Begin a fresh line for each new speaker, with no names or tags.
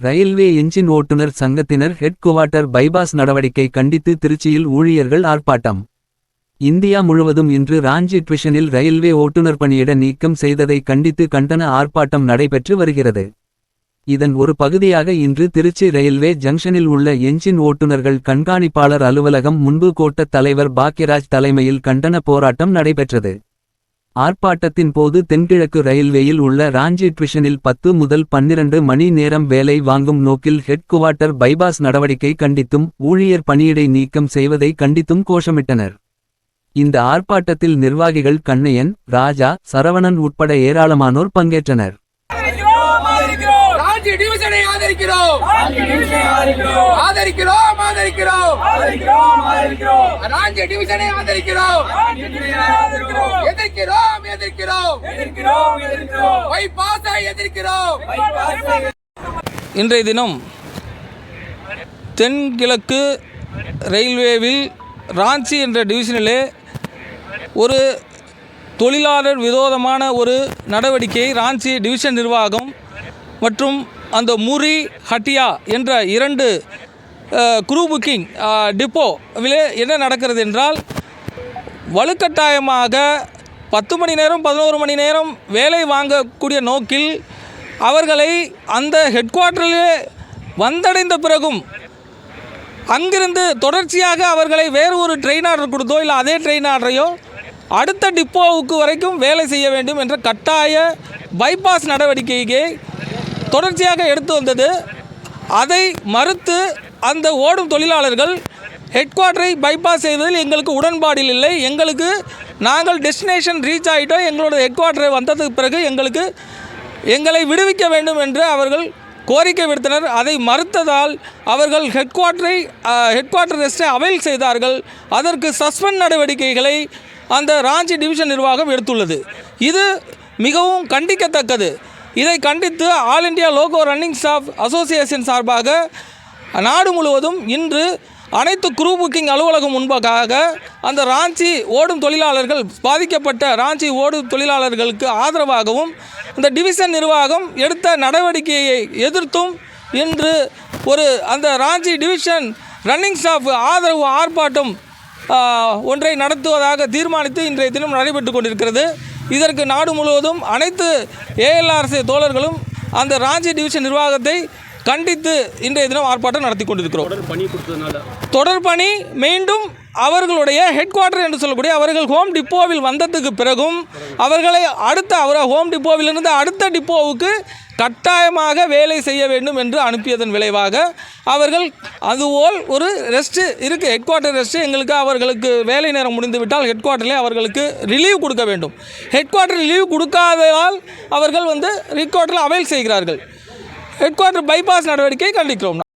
Railway engine ஓட்டுநர் சங்கத்தினர் head quarter bypass நடவடிக்கை கண்டித்து திருச்சியில் ஊழியர்கள் ஆர்ப்பாட்டம். இந்தியா முழுவதும் இன்று ராஞ்சி டிவிஷனில் ரயில்வே ஓட்டுநர் பணியிட நீக்கம் செய்ததை கண்டித்து கண்டன ஆர்ப்பாட்டம் நடைபெற்று வருகிறது. இதன் ஒரு பகுதியாக இன்று திருச்சி ரயில்வே ஜங்ஷனில் உள்ள என்ஜின் ஓட்டுநர்கள் கண்காணிப்பாளர் அலுவலகம் முன்பு கோட்டத் தலைவர் பாக்யராஜ் தலைமையில் கண்டன போராட்டம் நடைபெற்றது. ஆர்ப்பாட்டத்தின் போது தென்கிழக்கு ரயில்வேயில் உள்ள ராஞ்சி டிவிஷனில் பத்து முதல் பன்னிரண்டு மணி நேரம் வேலை வாங்கும் நோக்கில் ஹெட் குவார்ட்டர் பைபாஸ் நடவடிக்கை கண்டித்தும் ஊழியர் பணியிடை நீக்கம் செய்வதை கண்டித்தும் கோஷமிட்டனர். இந்த ஆர்ப்பாட்டத்தில் நிர்வாகிகள் கண்ணையன் ராஜா சரவணன் உட்பட ஏராளமானோர் பங்கேற்றனர்.
ராஞ்சி டிவிஷனை ஆதரிக்கிறோம்.
ஆதரிக்கிறோம்
ஆதரிக்கிறோம். ஆதரிக்கிறோம்
ஆதரிக்கிறோம். ஆதரிக்கிறோம்
ராஞ்சி டிவிஷனை ஆதரிக்கிறோம்.
ஆட்சி டிவிஷனை ஆதரிக்கிறோம்.
எதிர்க்கிறோம் எதிர்க்கிறோம்.
எதிர்க்கிறோம் எதிர்க்கிறோம்.
பைபாஸை எதிர்க்கிறோம்.
இன்றைய தினம் தென்கிழக்கு ரயில்வேவில் ராஞ்சி என்ற டிவிஷனிலே ஒரு தொழிலாளர் விரோதமான ஒரு நடவடிக்கையை ராஞ்சி டிவிஷன் நிர்வாகம் மற்றும் அந்த முரி ஹட்டியா என்ற இரண்டு குரூ புக்கிங் டிப்போவிலே என்ன நடக்கிறது என்றால் வலுக்கட்டாயமாக பத்து மணி நேரம் பதினோரு மணி நேரம் வேலை வாங்கக்கூடிய நோக்கில் அவர்களை அந்த ஹெட் குவார்ட்டரிலே வந்தடைந்த பிறகும் அங்கிருந்து தொடர்ச்சியாக அவர்களை வேறு ஒரு ட்ரெயின் ஆர்டர் கொடுத்தோ இல்லை அதே ட்ரெயின் ஆர்டரையோ அடுத்த டிப்போவுக்கு வரைக்கும் வேலை செய்ய வேண்டும் என்ற கட்டாய பைபாஸ் நடவடிக்கையை தொடர்ச்சியாக எடுத்து வந்தது. அதை மறுத்து அந்த ஓடும் தொழிலாளர்கள் ஹெட் பைபாஸ் செய்வதில் எங்களுக்கு உடன்பாடில் இல்லை. எங்களுக்கு நாங்கள் டெஸ்டினேஷன் ரீச் ஆகிட்டோம் எங்களோட ஹெட் வந்ததுக்கு பிறகு எங்களுக்கு எங்களை விடுவிக்க வேண்டும் என்று அவர்கள் கோரிக்கை விடுத்தனர். அதை மறுத்ததால் அவர்கள் ஹெட் குவார்ட்டரை ஹெட் ரெஸ்ட்டை அவைல் செய்தார்கள். அதற்கு சஸ்பெண்ட் நடவடிக்கைகளை அந்த ராஞ்சி டிவிஷன் நிர்வாகம் எடுத்துள்ளது. இது மிகவும் கண்டிக்கத்தக்கது. இதை கண்டித்து all India loco running staff association சார்பாக நாடு முழுவதும் இன்று அனைத்து குரூ புக்கிங் அலுவலகம் முன்பாக அந்த ராஞ்சி ஓடும் தொழிலாளர்கள் பாதிக்கப்பட்ட ராஞ்சி ஓடும் தொழிலாளர்களுக்கு ஆதரவாகவும் இந்த டிவிஷன் நிர்வாகம் எடுத்த நடவடிக்கையை எதிர்த்தும் இன்று ஒரு அந்த ராஞ்சி டிவிஷன் ரன்னிங் ஸ்டாஃப் ஆதரவு ஆர்ப்பாட்டம் ஒன்றை நடத்துவதாக தீர்மானித்து இன்றைய தினம் நடைபெற்று கொண்டிருக்கிறது. இதற்கு நாடு முழுவதும் அனைத்து ஏஎல்ஆர்சி தோழர்களும் அந்த ராஞ்சி டிவிஷன் நிர்வாகத்தை கண்டித்து இன்றைய தினம் ஆர்ப்பாட்டம் நடத்தி கொண்டிருக்கிறோம். தொடர் பணி மீண்டும் அவர்களுடைய ஹெட் குவார்ட்டர் என்று சொல்லக்கூடிய அவர்கள் ஹோம் டிப்போவில் வந்ததுக்கு பிறகும் அவர்களை அடுத்த அவர் ஹோம் டிப்போவிலிருந்து அடுத்த டிப்போவுக்கு கட்டாயமாக வேலை செய்ய வேண்டும் என்று அனுப்பியதன் விளைவாக அவர்கள் அதுபோல் ஒரு ரெஸ்ட்டு இருக்குது ஹெட் குவார்ட்டர் ரெஸ்ட்டு எங்களுக்கு அவர்களுக்கு வேலை நேரம் முடிந்து விட்டால் ஹெட் குவார்ட்டரில் அவர்களுக்கு ரிலீவ் கொடுக்க வேண்டும். ஹெட் குவார்ட்டர் ரிலீவ் கொடுக்காததால் அவர்கள் வந்து ஹெட் குவார்ட்டரில் அவைல் செய்கிறார்கள். ஹெட் குவார்ட்டர் பைபாஸ் நடவடிக்கையை கண்டிக்கிறோம்.